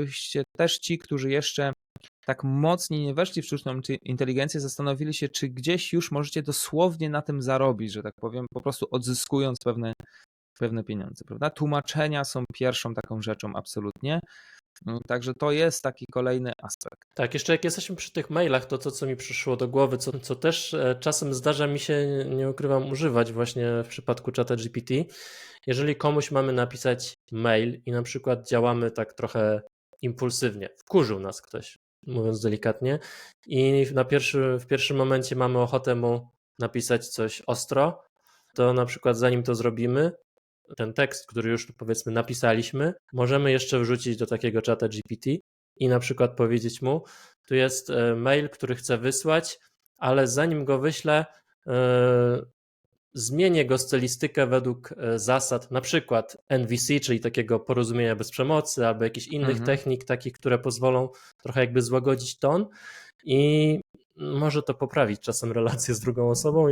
żebyście też ci, którzy jeszcze tak mocniej nie weszli w sztuczną inteligencję, zastanowili się, czy gdzieś już możecie dosłownie na tym zarobić, że tak powiem, po prostu odzyskując pewne, pewne pieniądze, prawda? Tłumaczenia są pierwszą taką rzeczą absolutnie. Mm, Także to jest taki kolejny aspekt. Tak, jeszcze jak jesteśmy przy tych mailach, to to, co mi przyszło do głowy, co, co też e, czasem zdarza mi się, nie ukrywam, używać właśnie w przypadku czata GPT. Jeżeli komuś mamy napisać mail i na przykład działamy tak trochę impulsywnie, wkurzył nas ktoś, mówiąc delikatnie, i na pierwszy, w pierwszym momencie mamy ochotę mu napisać coś ostro, to na przykład zanim to zrobimy, ten tekst, który już powiedzmy napisaliśmy, możemy jeszcze wrzucić do takiego czata GPT i na przykład powiedzieć mu, tu jest e, mail, który chcę wysłać, ale zanim go wyślę, e, zmienię go stylistykę według e, zasad na przykład NVC, czyli takiego porozumienia bez przemocy, albo jakichś innych Mhm. technik, takich, które pozwolą trochę jakby złagodzić ton i może to poprawić czasem relację z drugą osobą,